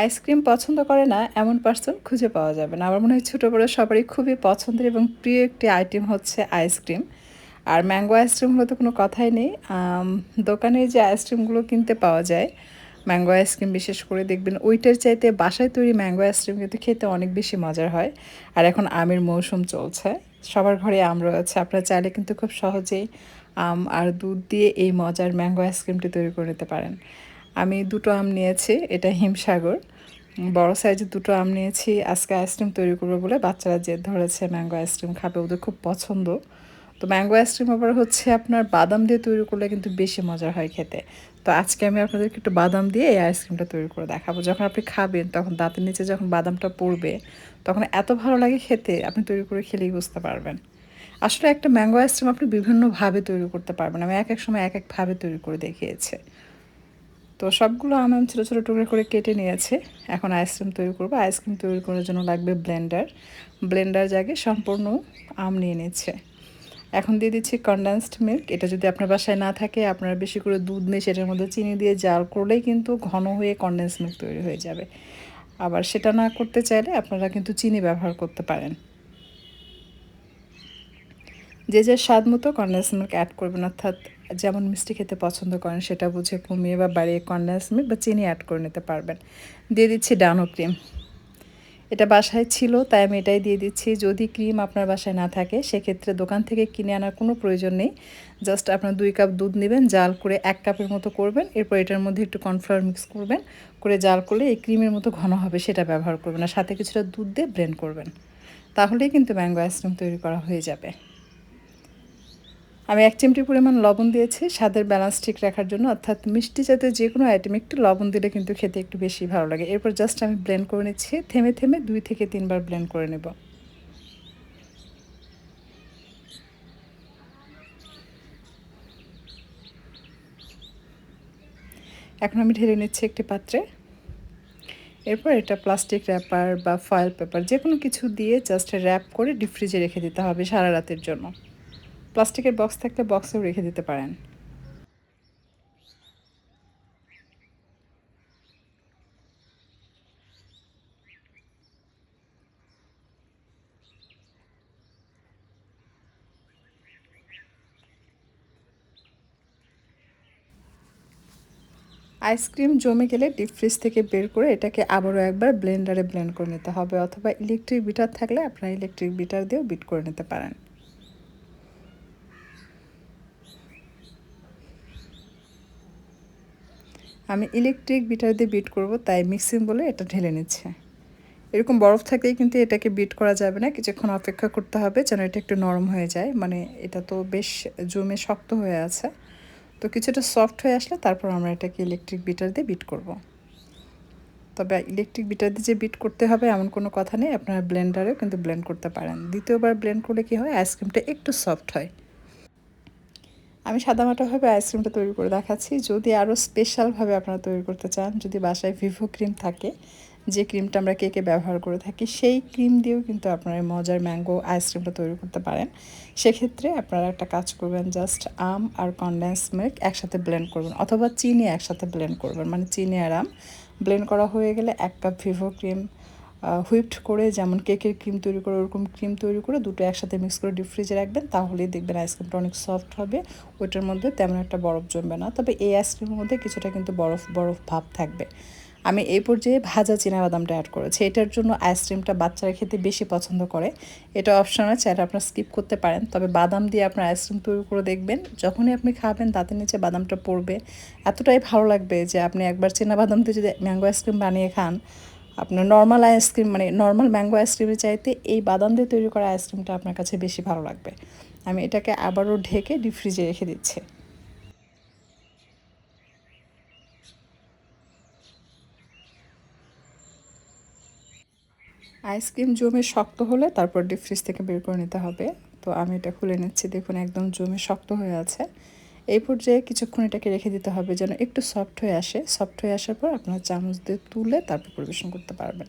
Ice cream পছন্দ করে না, এমন পার্সন খুঁজে পাওয়া যাবে না। আমার মনে হয় ছোটো বড়ো সবারই খুবই পছন্দের এবং প্রিয় একটি আইটেম হচ্ছে আইসক্রিম। আর ম্যাঙ্গো আইসক্রিমগুলো তো কোনো কথাই নেই। দোকানে যে আইসক্রিমগুলো কিনতে পাওয়া যায় ম্যাঙ্গো আইসক্রিম বিশেষ করে দেখবেন ওইটার চাইতে বাসায় তৈরি ম্যাঙ্গো আইসক্রিম কিন্তু খেতে অনেক বেশি মজার হয়। আর এখন আমের মৌসুম চলছে। সবার ঘরে আম রয়েছে। আপনারা চাইলে কিন্তু খুব সহজেই আম আর দুধ দিয়ে এই মজার ম্যাঙ্গো আইসক্রিমটি তৈরি করে নিতে পারেন। আমি দুটো আম নিয়েছি, এটা হিমসাগর। বড় সাইজের দুটো আম নিয়েছি, আজকে আইসক্রিম তৈরি করব বলে বাচ্চারা জেদ ধরেছে ম্যাঙ্গো আইসক্রিম খাবে, ওদের খুব পছন্দ। তো ম্যাঙ্গো আইসক্রিম আবার হচ্ছে আপনার বাদাম দিয়ে তৈরি করলে কিন্তু বেশি মজা হয় খেতে। তো আজকে আমি আপনাদেরকে একটু বাদাম দিয়ে এই আইসক্রিমটা তৈরি করে দেখাবো। যখন আপনি খাবেন, তখন দাঁতের নিচে যখন বাদামটা পড়বে, তখন এত ভালো লাগে খেতে, আপনি তৈরি করে খেলেই বুঝতে পারবেন। আসলে একটা ম্যাঙ্গো আইসক্রিম আপনি বিভিন্নভাবে তৈরি করতে পারবেন। আমি এক এক সময় এক একভাবে তৈরি করে দেখিয়েছি। তো সবগুলো আম আমি ছোটো ছোটো টুকরো করে কেটে নিয়েছি। এখন আইসক্রিম তৈরি করব। আইসক্রিম তৈরি করার জন্য লাগবে ব্লেন্ডার। ব্লেন্ডার জাগে সম্পূর্ণ আম নিয়ে নিচ্ছে। এখন দিয়ে দিচ্ছি কনডেন্সড মিল্ক এটা যদি আপনার বাসায় না থাকে, আপনারা বেশি করে দুধ নিয়ে সেটার মধ্যে চিনি দিয়ে জাল করলেই কিন্তু ঘন হয়ে কনডেন্স মিল্ক তৈরি হয়ে যাবে। আবার সেটা না করতে চাইলে আপনারা কিন্তু চিনি ব্যবহার করতে পারেন। যে যে স্বাদ মতো কনডেন্স মিল্ক অ্যাড করবেন। অর্থাৎ যেমন মিষ্টি খেতে পছন্দ করেন, সেটা বুঝে কমিয়ে বা বাড়িয়ে কনডেন্স মিল্ক বা চিনি অ্যাড করে নিতে পারবেন। দিয়ে দিচ্ছি ডানো ক্রিম এটা বাসায় ছিল, তাই আমি এটাই দিয়ে দিচ্ছি। যদি ক্রিম আপনার বাসায় না থাকে, সেক্ষেত্রে দোকান থেকে কিনে আনার কোনো প্রয়োজন নেই। জাস্ট আপনার দুই কাপ দুধ নেবেন, জাল করে এক কাপের মতো করবেন। এরপর এটার মধ্যে একটু কর্নফ্লাওয়ার মিক্স করবেন। করে জাল করলে এই ক্রিমের মতো ঘন হবে, সেটা ব্যবহার করবেন। আর সাথে কিছুটা দুধ দিয়ে ব্লেন্ড করবেন। তাহলেই কিন্তু ম্যাঙ্গো আইসক্রিম তৈরি করা হয়ে যাবে। আমি এক চিমটি পরিমাণ লবণ দিয়েছি। স্বাদের ব্যালেন্স ঠিক রাখার জন্য, অর্থাৎ মিষ্টি জাতীয় যে কোনো আইটেম একটু লবণ দিলে কিন্তু খেতে একটু বেশি ভালো লাগে। এরপর জাস্ট আমি ব্লেন্ড করে নিচ্ছি। থেমে থেমে দুই থেকে তিনবার ব্লেন্ড করে নেব। এখন আমি ঢেলে নিচ্ছি একটি পাত্রে। এরপর এটা প্লাস্টিক র্যাপার বা ফয়েল পেপার যে কোনো কিছু দিয়ে জাস্ট র্যাপ করে ডিপ ফ্রিজে রেখে দিতে হবে সারা রাতের জন্য। প্লাস্টিকের বক্স থাকলে বক্সেও রেখে দিতে পারেন। আইসক্রিম জমে গেলে ডিপ ফ্রিজ থেকে বের করে এটাকে আবারও একবার ব্লেন্ডারে ব্লেন্ড করে নিতে হবে, অথবা ইলেকট্রিক বিটার থাকলে আপনারা ইলেকট্রিক বিটার দিয়েও বিট করে নিতে পারেন। আমি ইলেকট্রিক বিটার দিয়ে বিট করব, তাই মিক্সিং বলে এটা ঢেলে নিচ্ছে। এরকম বরফ থাকলেই কিন্তু এটাকে বিট করা যাবে না, কিছুক্ষণ অপেক্ষা করতে হবে যেন এটা একটু নরম হয়ে যায়। মানে এটা তো বেশ জমে শক্ত হয়ে আছে। তো কিছুটা সফট হয়ে আসলে তারপর আমরা এটাকে ইলেকট্রিক বিটার দিয়ে বিট করব। তবে ইলেকট্রিক বিটার দিয়ে যে বিট করতে হবে এমন কোনো কথা নেই, আপনারা ব্লেন্ডারেও কিন্তু ব্লেন্ড করতে পারেন। দ্বিতীয়বার ব্লেন্ড করলে কী হয়? আইসক্রিমটা একটু সফট হয়। আমি সাদামাটাভাবে আইসক্রিমটা তৈরি করে দেখাচ্ছি। যদি আরও স্পেশালভাবে আপনারা তৈরি করতে চান, যদি বাসায় ভিভো ক্রিম থাকে, যে ক্রিমটা আমরা কেকে ব্যবহার করে থাকি, সেই ক্রিম দিয়েও কিন্তু আপনারা মজার ম্যাঙ্গো আইসক্রিমটা তৈরি করতে পারেন। সেক্ষেত্রে আপনারা একটা কাজ করবেন জাস্ট আম আর কনডেন্স মিল্ক একসাথে ব্লেন্ড করবেন, অথবা চিনি একসাথে ব্লেন্ড করবেন। মানে চিনি আর আম ব্লেন্ড করা হয়ে গেলে এক কাপ ভিভো ক্রিম হুইপড করে যেমন কেকের ক্রিম তৈরি করে, ওরকম ক্রিম তৈরি করে দুটো একসাথে মিক্স করে ডিপ ফ্রিজে রাখবেন, তাহলেই দেখবেন আইসক্রিমটা অনেক সফট হবে। ওইটার মধ্যে তেমন একটা বরফ জমবে না। তবে এই আইসক্রিমের মধ্যে কিছুটা কিন্তু বরফ বরফ ভাব থাকবে। আমি এই পর্যায়ে ভাজা বাদামটা অ্যাড করেছি। এটার জন্য আইসক্রিমটা বাচ্চারা খেতে বেশি পছন্দ করে। এটা অপশনাল চাইলে আপনার স্কিপ করতে পারেন। তবে বাদাম দিয়ে আপনার আইসক্রিম তৈরি করে দেখবেন। যখনই আপনি খাবেন দাঁতের নিচে বাদামটা পড়বে। এতটাই ভালো লাগবে যে আপনি একবার বাদাম দিয়ে যদি ম্যাঙ্গো আইসক্রিম বানিয়ে খান আপনার নর্মাল আইসক্রিম মানে নর্মাল ম্যাঙ্গো আইসক্রিমের চাইতে এই বাদাম দিয়ে তৈরি করা আইসক্রিমটা আপনার কাছে বেশি ভালো লাগবে। আমি এটাকে আবারও ঢেকে ডিপ ফ্রিজে রেখে দিচ্ছি। আইসক্রিম জমে শক্ত হলে তারপর ডিপ ফ্রিজ থেকে বের করে নিতে হবে। তো আমি এটা খুলে নিচ্ছি, দেখুন একদম জমে শক্ত হয়ে আছে। এই পর্যায়ে কিছুক্ষণ এটাকে রেখে দিতে হবে যেন একটু সফট হয়ে আসে। সফট হয়ে আসার পর আপনার চামচ দিয়ে তুলে তারপর পরিবেশন করতে পারবেন।